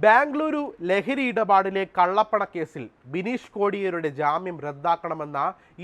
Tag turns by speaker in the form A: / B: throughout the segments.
A: ബാംഗ്ലൂരു ലഹരി ഇടപാടിലെ കള്ളപ്പണ കേസിൽ ബിനീഷ് കോടിയേരുടെ ജാമ്യം റദ്ദാക്കണമെന്ന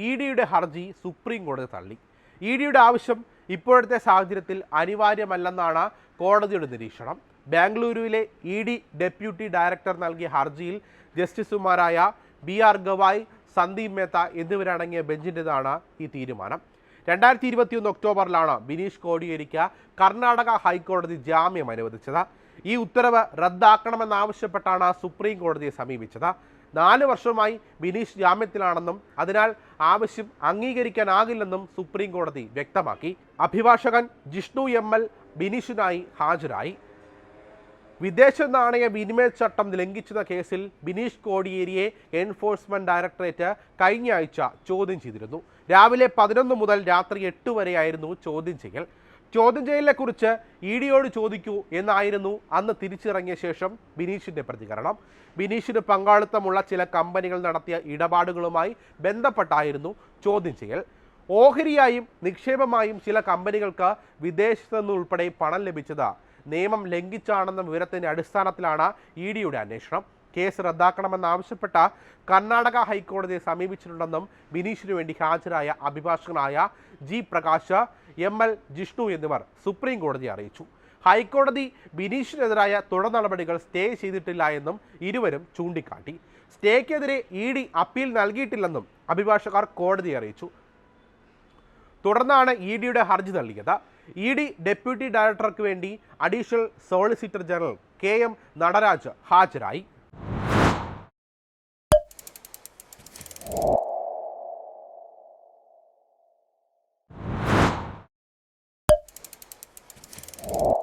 A: ഇ ഡിയുടെ ഹർജി സുപ്രീം കോടതി തള്ളി. ഇ ഡിയുടെ ആവശ്യം ഇപ്പോഴത്തെ സാഹചര്യത്തിൽ അനിവാര്യമല്ലെന്നാണ് കോടതിയുടെ നിരീക്ഷണം. ബാംഗ്ലൂരുവിലെ ഇ ഡി ഡെപ്യൂട്ടി ഡയറക്ടർ നൽകിയ ഹർജിയിൽ ജസ്റ്റിസുമാരായ ബി ആർ ഗവായ് സന്ദീപ് മേത്ത എന്നിവരടങ്ങിയ ബെഞ്ചിന്റെതാണ് ഈ തീരുമാനം. രണ്ടായിരത്തി ഇരുപത്തിയൊന്ന് ഒക്ടോബറിലാണ് ബിനീഷ് കോടിയേരിക്ക് കർണാടക ഹൈക്കോടതി ജാമ്യം അനുവദിച്ചത്. ഈ ഉത്തരവ് റദ്ദാക്കണമെന്നാവശ്യപ്പെട്ടാണ് സുപ്രീം കോടതിയെ സമീപിച്ചത്. നാല് വർഷമായി ബിനീഷ് ജാമ്യത്തിലാണെന്നും അതിനാൽ ആവശ്യം അംഗീകരിക്കാനാകില്ലെന്നും സുപ്രീം കോടതി വ്യക്തമാക്കി. അഭിഭാഷകൻ ജിഷ്ണു എം എൽ ബിനീഷിനായി ഹാജരായി. വിദേശ നാണയ വിനിമയ ചട്ടം ലംഘിച്ചെന്ന കേസിൽ ബിനീഷ് കോടിയേരിയെ എൻഫോഴ്സ്മെന്റ് ഡയറക്ടറേറ്റ് കഴിഞ്ഞ ആഴ്ച ചോദ്യം ചെയ്തിരുന്നു. രാവിലെ പതിനൊന്ന് മുതൽ രാത്രി എട്ട് വരെയായിരുന്നു ചോദ്യം ചെയ്യൽ. ചോദ്യം ചെയ്യലിനെ കുറിച്ച് ഇ ഡിയോട് ചോദിക്കൂ എന്നായിരുന്നു അന്ന് തിരിച്ചിറങ്ങിയ ശേഷം ബിനീഷിന്റെ പ്രതികരണം. ബിനീഷിന് പങ്കാളിത്തമുള്ള ചില കമ്പനികൾ നടത്തിയ ഇടപാടുകളുമായി ബന്ധപ്പെട്ടായിരുന്നു ചോദ്യം ചെയ്യൽ. ഓഹരിയായും നിക്ഷേപമായും ചില കമ്പനികൾക്ക് വിദേശത്തു നിന്നുൾപ്പെടെ പണം ലഭിച്ചത്. നിയമം ലംഘിച്ചാണെന്ന വിവരത്തിന്റെ അടിസ്ഥാനത്തിലാണ് ഇ ഡിയുടെ അന്വേഷണം. കേസ് റദ്ദാക്കണമെന്നാവശ്യപ്പെട്ട കർണാടക ഹൈക്കോടതിയെ സമീപിച്ചിട്ടുണ്ടെന്നും ബിനീഷിനു വേണ്ടി ഹാജരായ അഭിഭാഷകനായ G Prakash M L Jishnu എന്നിവർ സുപ്രീം കോടതിയെ അറിയിച്ചു. ഹൈക്കോടതി ബിനീഷിനെതിരായ തുടർ നടപടികൾ സ്റ്റേ ചെയ്തിട്ടില്ല എന്നും ഇരുവരും ചൂണ്ടിക്കാട്ടി. സ്റ്റേക്കെതിരെ ഇ ഡി അപ്പീൽ നൽകിയിട്ടില്ലെന്നും അഭിഭാഷകർ കോടതിയെ അറിയിച്ചു. തുടർന്നാണ് ഇ ഡിയുടെ ഹർജി തള്ളിയത് ഇ ഡി ഡെപ്യൂട്ടി ഡയറക്ടർക്ക് വേണ്ടി additional solicitor general K M Nataraj ഹാജരായി. you